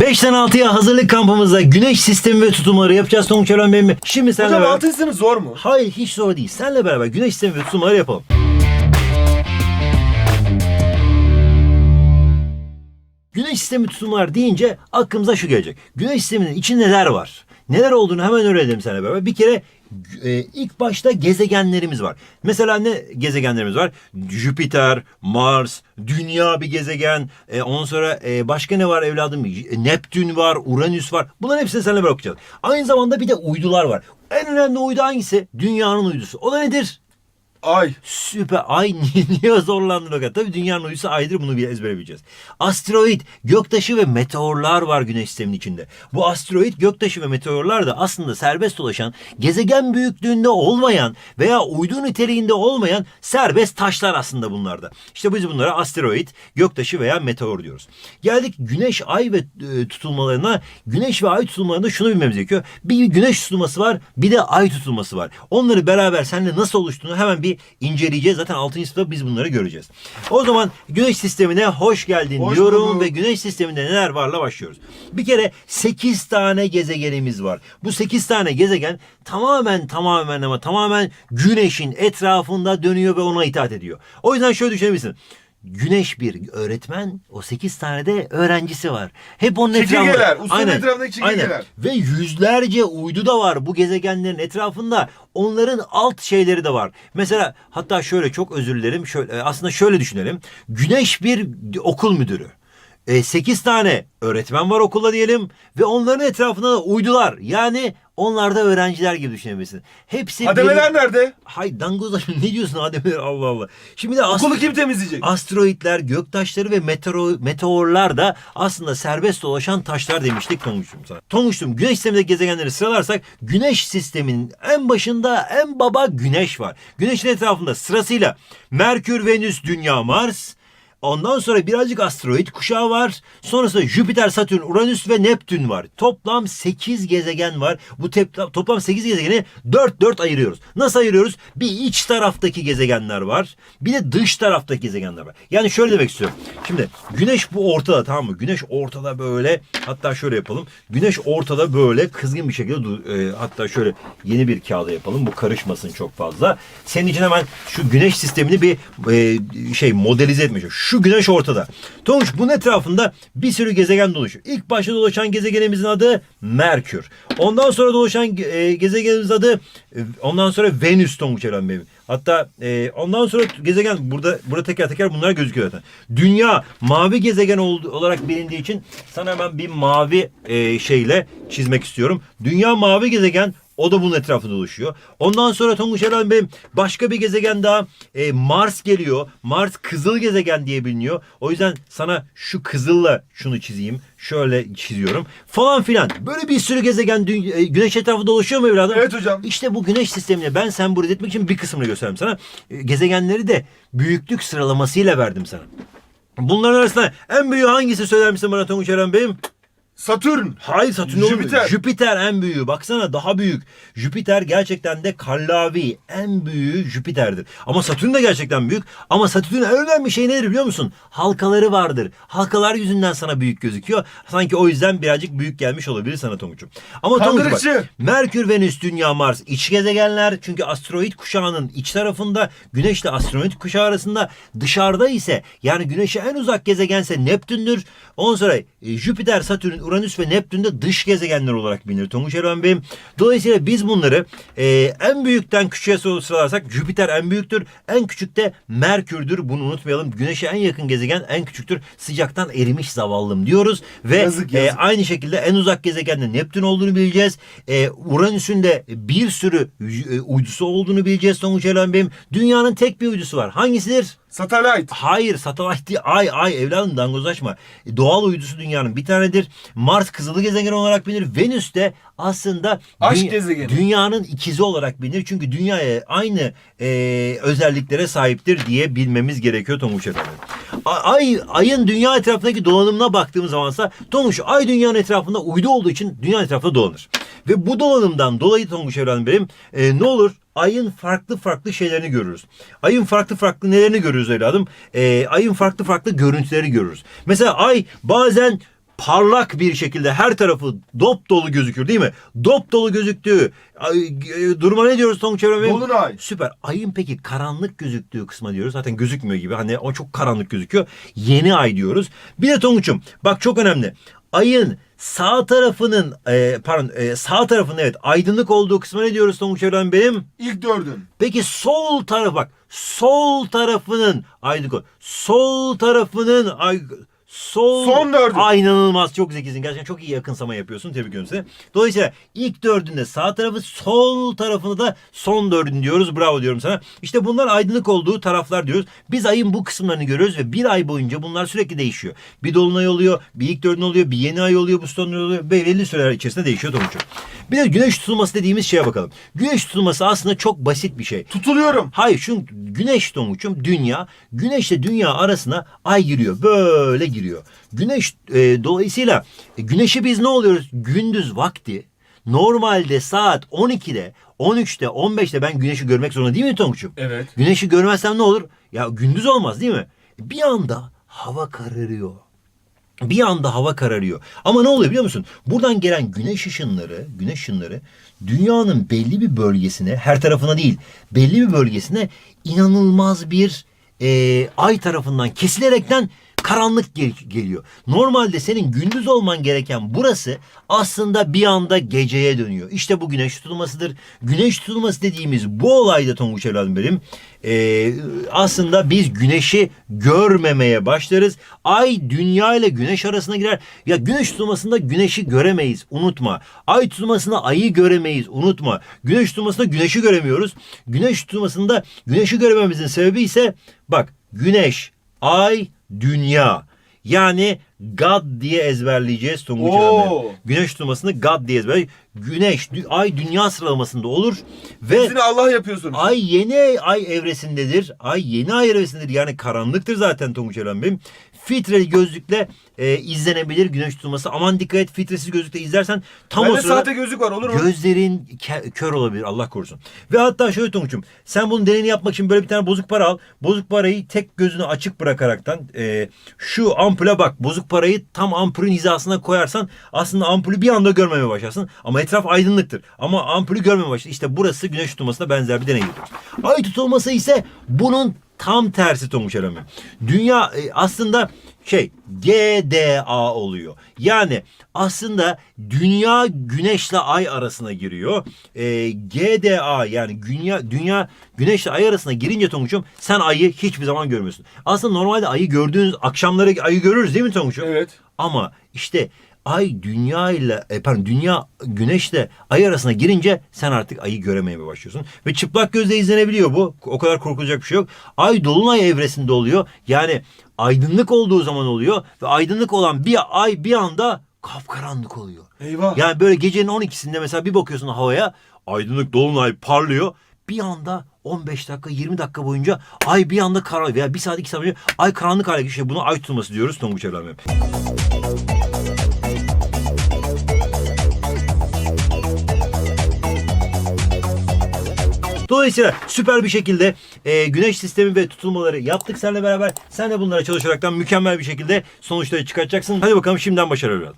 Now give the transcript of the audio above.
5'ten 6'ya hazırlık kampımızda güneş sistemi ve tutumları yapacağız Tonguç Eren Bey mi? Şimdi senle Hocam beraber... 6. sınıf zor mu? Hayır hiç zor değil. Senle beraber güneş sistemi ve tutumları yapalım. Güneş sistemi tutumlar deyince aklımıza şu gelecek. Güneş sisteminin içinde neler var? Neler olduğunu hemen öğrenelim seninle beraber. Bir kere e, ilk başta gezegenlerimiz var. Mesela ne gezegenlerimiz var? Jüpiter, Mars, Dünya bir gezegen. E, ondan sonra e, başka ne var evladım? Neptün var, Uranüs var. Bunların hepsini seninle beraber okuyacağız. Aynı zamanda bir de uydular var. En önemli uydu hangisi? Dünyanın uydusu. O da nedir? Ay. Süper. Ay niye zorlandın o kadar? Tabii dünyanın uydusu aydır bunu bir ezbere bileceğiz. Asteroid, göktaşı ve meteorlar var güneş sisteminin içinde. Bu asteroid, göktaşı ve meteorlar da aslında serbest dolaşan, gezegen büyüklüğünde olmayan veya uydu niteliğinde olmayan serbest taşlar aslında bunlarda. İşte biz bunlara asteroid, göktaşı veya meteor diyoruz. Geldik güneş, ay ve e, tutulmalarına. Güneş ve ay tutulmalarında şunu bilmemiz gerekiyor. Bir güneş tutulması var, bir de ay tutulması var. Onları beraber seninle nasıl oluştuğunu hemen bir inceleyeceğiz. Zaten 6. sınıfta biz bunları göreceğiz. O zaman güneş sistemine hoş geldin Hoş diyorum bulduk. ve güneş sisteminde neler varla başlıyoruz. Bir kere 8 tane gezegenimiz var. Bu 8 tane gezegen tamamen tamamen ama tamamen güneşin etrafında dönüyor ve ona itaat ediyor. O yüzden şöyle düşünebilirsin. Güneş bir öğretmen, o 8 tane de öğrencisi var. Hep onun Çekirgeler, etrafında. usulün etrafındaki çekirgeler. Ve yüzlerce uydu da var bu gezegenlerin etrafında. Onların alt şeyleri de var. Mesela hatta şöyle çok özür dilerim. Şöyle, aslında şöyle düşünelim. Güneş bir okul müdürü. 8 tane öğretmen var okulda diyelim ve onların etrafında da uydular. Yani onlar da öğrenciler gibi düşünebilirsin. Hepsi Hademeler nerede? Hay dangoz ne diyorsun hademeler Allah Allah. Şimdi de Okulu kim temizleyecek? asteroidler, göktaşları ve meteor, meteorlar da aslında serbest dolaşan taşlar demiştik Tonguç'um sana. Tonguç'um güneş sistemindeki gezegenleri sıralarsak güneş sisteminin en başında en baba güneş var. Güneşin etrafında sırasıyla Merkür, Venüs, Dünya, Mars, Ondan sonra birazcık asteroid kuşağı var. Sonrasında Jüpiter, Satürn, Uranüs ve Neptün var. Toplam 8 gezegen var. Bu toplam 8 gezegeni 4 4 ayırıyoruz. Nasıl ayırıyoruz? Bir iç taraftaki gezegenler var. Bir de dış taraftaki gezegenler var. Yani şöyle demek istiyorum. Şimdi güneş bu ortada tamam mı? Güneş ortada böyle hatta şöyle yapalım. Güneş ortada böyle kızgın bir şekilde e, hatta şöyle yeni bir kağıda yapalım. Bu karışmasın çok fazla. Senin için hemen şu güneş sistemini bir e, şey modelize etmiş. Şu güneş ortada. Tonguç bunun etrafında bir sürü gezegen dolaşıyor. İlk başta dolaşan gezegenimizin adı Merkür. Ondan sonra dolaşan e, gezegenimizin adı e, ondan sonra Venüs Tonguç Eren Bey. Hatta e, ondan sonra gezegen burada burada teker teker bunlar gözüküyor zaten. Dünya mavi gezegen ol- olarak bilindiği için sana hemen bir mavi e, şeyle çizmek istiyorum. Dünya mavi gezegen o da bunun etrafında dolaşıyor. Ondan sonra Tonguç Eren Bey başka bir gezegen daha e, Mars geliyor. Mars kızıl gezegen diye biliniyor. O yüzden sana şu kızılla şunu çizeyim. Şöyle çiziyorum. Falan filan. Böyle bir sürü gezegen dü- e, güneş etrafında dolaşıyor mu evladım? Evet hocam. İşte bu güneş sistemine ben sembolize etmek için bir kısmını gösterdim sana. E, Gezegenleri de büyüklük sıralamasıyla verdim sana. Bunların arasında en büyüğü hangisi söyler misin bana Tonguç Eren Bey'im? Satürn. Hayır Satürn olmuyor. Jüpiter. Jüpiter en büyüğü. Baksana daha büyük. Jüpiter gerçekten de kallavi. En büyüğü Jüpiter'dir. Ama Satürn de gerçekten büyük. Ama Satürn'ün en önemli şey nedir biliyor musun? Halkaları vardır. Halkalar yüzünden sana büyük gözüküyor. Sanki o yüzden birazcık büyük gelmiş olabilir sana Tonguç'um. Ama Tonguç bak. Merkür, Venüs, Dünya, Mars iç gezegenler. Çünkü asteroid kuşağının iç tarafında Güneşle asteroid kuşağı arasında dışarıda ise yani Güneş'e en uzak gezegense Neptün'dür. Ondan sonra e, Jüpiter, Satürn, Uranüs ve Neptün de dış gezegenler olarak bilinir Tonguç Erdoğan Bey'im. Dolayısıyla biz bunları e, en büyükten küçüğe sıralarsak Jüpiter en büyüktür. En küçük de Merkür'dür. Bunu unutmayalım. Güneş'e en yakın gezegen en küçüktür. Sıcaktan erimiş zavallım diyoruz. Ve Yazık, e, yazık. aynı şekilde en uzak gezegende Neptün olduğunu bileceğiz. E, Uranüs'ün de bir sürü e, uydusu olduğunu bileceğiz Tonguç Erdoğan Bey'im. Dünyanın tek bir uydusu var. Hangisidir? Satellite. Hayır satellite değil. Ay ay evladım dangozlaşma. E, Doğal uydusu dünyanın bir tanedir. Mars kızılı gezegen olarak bilinir. Venüs de aslında Aşk gezegeni. dünyanın ikizi olarak bilinir. Çünkü dünyaya aynı e, özelliklere sahiptir diye bilmemiz gerekiyor Tonguç efendim. Ay, ayın dünya etrafındaki dolanımına baktığımız zamansa Tonguç ay dünyanın etrafında uydu olduğu için dünya etrafında dolanır. Ve bu dolanımdan dolayı Tonguç Evren benim e, ne olur ayın farklı farklı şeylerini görürüz. Ayın farklı farklı nelerini görürüz evladım? E, ayın farklı farklı görüntüleri görürüz. Mesela ay bazen parlak bir şekilde her tarafı dop dolu gözükür değil mi? Dop dolu gözüktüğü ay, e, duruma ne diyoruz Tonguç Emre Bey? Dolunay. Süper. Ayın peki karanlık gözüktüğü kısma diyoruz. Zaten gözükmüyor gibi. Hani o çok karanlık gözüküyor. Yeni ay diyoruz. Bir de Tonguç'um bak çok önemli. Ayın sağ tarafının e, pardon e, sağ tarafının evet aydınlık olduğu kısma ne diyoruz Tonguç Evren benim? İlk dördün. Peki sol taraf bak. Sol tarafının aydınlık ol- Sol tarafının ay Sol Son dördü. Ay inanılmaz çok zekisin. Gerçekten çok iyi yakınsama yapıyorsun. Tebrik ediyorum seni. Dolayısıyla ilk dördünde sağ tarafı sol tarafını da son dördün diyoruz. Bravo diyorum sana. İşte bunlar aydınlık olduğu taraflar diyoruz. Biz ayın bu kısımlarını görüyoruz ve bir ay boyunca bunlar sürekli değişiyor. Bir dolunay oluyor, bir ilk dördün oluyor, bir yeni ay oluyor, bu son oluyor. Belli süreler içerisinde değişiyor Tonguç'um. Bir de güneş tutulması dediğimiz şeye bakalım. Güneş tutulması aslında çok basit bir şey. Tutuluyorum. Hayır şu güneş Tonguç'um dünya, güneşle dünya arasına ay giriyor. Böyle giriyor. Güneş e, dolayısıyla e, güneşi biz ne oluyoruz? Gündüz vakti normalde saat 12'de, 13'te, 15'te ben güneşi görmek zorunda değil mi Tonguç'um? Evet. Güneşi görmezsem ne olur? Ya gündüz olmaz değil mi? Bir anda hava kararıyor. Bir anda hava kararıyor. Ama ne oluyor biliyor musun? Buradan gelen güneş ışınları, güneş ışınları dünyanın belli bir bölgesine, her tarafına değil, belli bir bölgesine inanılmaz bir e, ay tarafından kesilerekten karanlık gel- geliyor. Normalde senin gündüz olman gereken burası aslında bir anda geceye dönüyor. İşte bu güneş tutulmasıdır. Güneş tutulması dediğimiz bu olayda Tonguç evladım benim e, aslında biz güneşi görmemeye başlarız. Ay dünya ile güneş arasına girer. Ya güneş tutulmasında güneşi göremeyiz unutma. Ay tutulmasında ayı göremeyiz unutma. Güneş tutulmasında güneşi göremiyoruz. Güneş tutulmasında güneşi görememizin sebebi ise bak güneş, ay, dünya. Yani God diye ezberleyeceğiz Tonguç Oo. Güneş tutulmasını God diye ezberleyeceğiz. Güneş, dü- ay dünya sıralamasında olur ve Hepsini Allah yapıyorsunuz. Ay yeni ay evresindedir. Ay yeni ay evresindedir. Yani karanlıktır zaten Tonguç Eren Bey'im. Filtreli gözlükle e, izlenebilir güneş tutulması. Aman dikkat et filtresiz gözlükle izlersen tam o Bende sırada sahte gözlük var olur mu? gözlerin kör olabilir Allah korusun. Ve hatta şöyle Tonguç'um sen bunun deneyini yapmak için böyle bir tane bozuk para al. Bozuk parayı tek gözünü açık bırakaraktan e, şu ampule bak. Bozuk parayı tam ampulün hizasına koyarsan aslında ampulü bir anda görmemeye başlarsın. Ama etraf aydınlıktır. Ama ampulü görmemeye başlarsın. İşte burası güneş tutulmasına benzer bir deneydir. Ay tutulması ise bunun tam tersi Tonguç Eremi. Dünya e, aslında şey GDA oluyor. Yani aslında dünya güneşle ay arasına giriyor. E, GDA yani dünya dünya güneşle ay arasına girince Tonguç'um sen ayı hiçbir zaman görmüyorsun. Aslında normalde ayı gördüğünüz akşamları ayı görürüz değil mi Tonguç'um? Evet. Ama işte ay dünya ile e, pardon dünya güneşle ay arasına girince sen artık ayı göremeye başlıyorsun. Ve çıplak gözle izlenebiliyor bu. O kadar korkulacak bir şey yok. Ay dolunay evresinde oluyor. Yani aydınlık olduğu zaman oluyor ve aydınlık olan bir ay bir anda kapkaranlık oluyor. Eyvah. Yani böyle gecenin 12'sinde mesela bir bakıyorsun havaya aydınlık dolunay parlıyor. Bir anda 15 dakika 20 dakika boyunca ay bir anda karanlık veya bir saat iki saat boyunca ay karanlık hale geçiyor. Buna ay tutulması diyoruz Tonguç Evlenme. Dolayısıyla süper bir şekilde e, güneş sistemi ve tutulmaları yaptık seninle beraber. Sen de bunlara çalışaraktan mükemmel bir şekilde sonuçları çıkartacaksın. Hadi bakalım şimdiden başarılar.